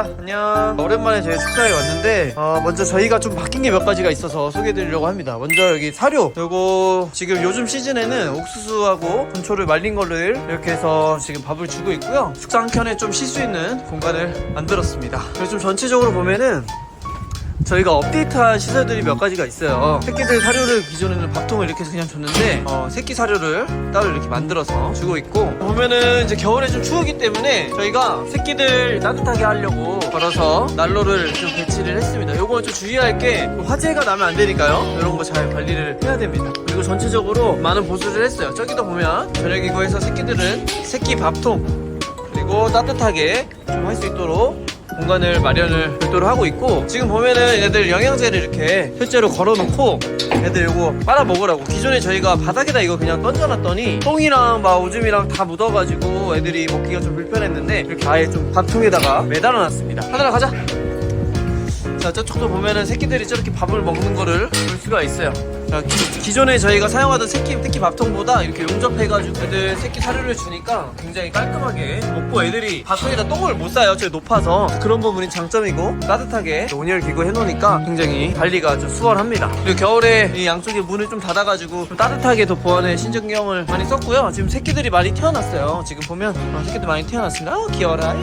안녕. 오랜만에 저희 축사에 왔는데 어, 먼저 저희가 좀 바뀐 게 몇 가지가 있어서 소개해드리려고 합니다. 먼저 여기 사료 요거 지금 요즘 시즌에는 옥수수하고 분초를 말린 거를 이렇게 해서 지금 밥을 주고 있고요. 축사 한켠에 좀 쉴 수 있는 공간을 만들었습니다. 그리고 좀 전체적으로 보면은 저희가 업데이트한 시설들이 몇 가지가 있어요. 새끼들 사료를 기존에는 밥통을 이렇게 해서 그냥 줬는데 어, 새끼 사료를 따로 이렇게 만들어서 주고 있고 보면은 이제 겨울에 좀 추우기 때문에 저희가 새끼들 따뜻하게 하려고 걸어서 난로를 좀 배치를 했습니다. 요거 좀 주의할 게 화재가 나면 안 되니까요. 이런 거 잘 관리를 해야 됩니다. 그리고 전체적으로 많은 보수를 했어요. 저기도 보면 저녁 이거에서 새끼들은 새끼 밥통 그리고 따뜻하게 좀 할 수 있도록 공간을 마련을 별도로 하고 있고 지금 보면은 얘들 영양제를 이렇게 실제로 걸어놓고 애들 요거 빨아 먹으라고. 기존에 저희가 바닥에다 이거 그냥 던져놨더니 똥이랑 막 오줌이랑 다 묻어가지고 애들이 먹기가 좀 불편했는데 이렇게 아예 좀 밥통에다가 매달아놨습니다. 하늘아 가자. 자 저쪽도 보면은 새끼들이 저렇게 밥을 먹는 거를 볼 수가 있어요 자, 기, 존에 저희가 사용하던 새끼, 새끼 밥통보다 이렇게 용접해가지고 애들 새끼 사료를 주니까 굉장히 깔끔하게 먹고 애들이 밥통에다 똥을 못 싸요. 저기 높아서 그런 부분이 장점이고 따뜻하게 온열 기구 해놓으니까 굉장히 관리가 좀 수월합니다. 그리고 겨울에 이 양쪽에 문을 좀 닫아가지고 좀 따뜻하게 더 보완에 신경을 많이 썼고요. 지금 새끼들이 많이 태어났어요. 지금 보면 어, 새끼들 많이 태어났습니다. 아 귀여워라.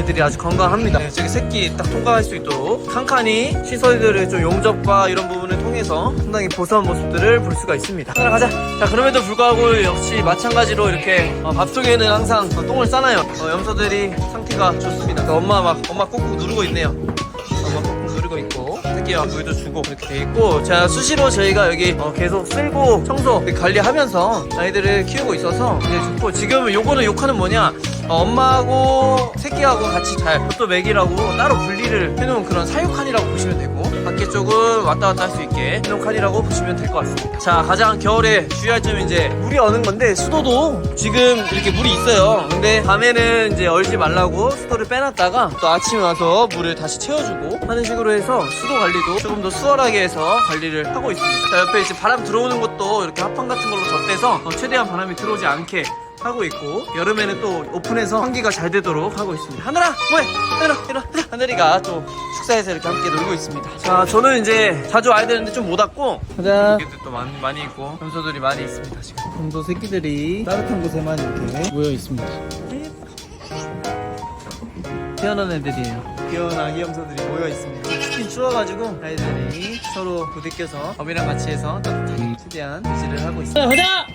애들이 아주 건강합니다. 네, 저기 새끼 딱 통과할 수 있도록 칸칸이 시설들을 좀 용접과 이런 부분을 통해서 상당히 보 수한 모습들을 볼 수가 있습니다. 따라가자. 자, 그럼에도 불구하고 역시 마찬가지로 이렇게 어, 밥속에는 항상 어, 똥을 싸나요. 어, 염소들이 상태가 좋습니다. 그 엄마 막 엄마 꾹꾹 누르고 있네요. 엄마 꾹꾹 누르고 있고 새끼와 물도 주고 그렇게 돼 있고 자 수시로 저희가 여기 어, 계속 쓸고 청소 관리하면서 아이들을 키우고 있어서 굉장히 좋고 지금 요거는 욕하는 뭐냐 어, 엄마하고 새끼하고 같이 잘 젖도 먹이라고 따로 분리를 해놓은 그런 사육칸이라고 보시면 되고 쪽은 왔다 갔다 할 수 있게 해놓은 칸이라고 보시면 될 것 같습니다. 자 가장 겨울에 주의할 점이 이제 물이 어는 건데 수도도 지금 이렇게 물이 있어요. 근데 밤에는 이제 얼지 말라고 수도를 빼놨다가 또 아침에 와서 물을 다시 채워주고 하는 식으로 해서 수도 관리도 조금 더 수월하게 해서 관리를 하고 있습니다. 자 옆에 이제 바람 들어오는 것도 이렇게 합판 같은 걸로 덧대서 어, 최대한 바람이 들어오지 않게 하고 있고 여름에는 또 오픈해서 환기가 잘 되도록 하고 있습니다. 하늘아 뭐해? 하늘아 이리 하늘이가 또 축사에서 이렇게 함께 놀고 있습니다. 자 저는 이제 자주 와야 되는데 좀 못 왔고. 가자. 새끼들 또 많이, 많이 있고 염소들이 많이 있습니다 지금. 염소 새끼들이 따뜻한 곳에만 이렇게 모여 있습니다. 태어난 애들이에요. 귀여운 아기 염소들이 모여 있습니다. 춥긴 추워가지고 아이들이 서로 부대껴서 범이랑 같이 해서 따뜻하게 최대한 유지를 하고 있습니다. 가자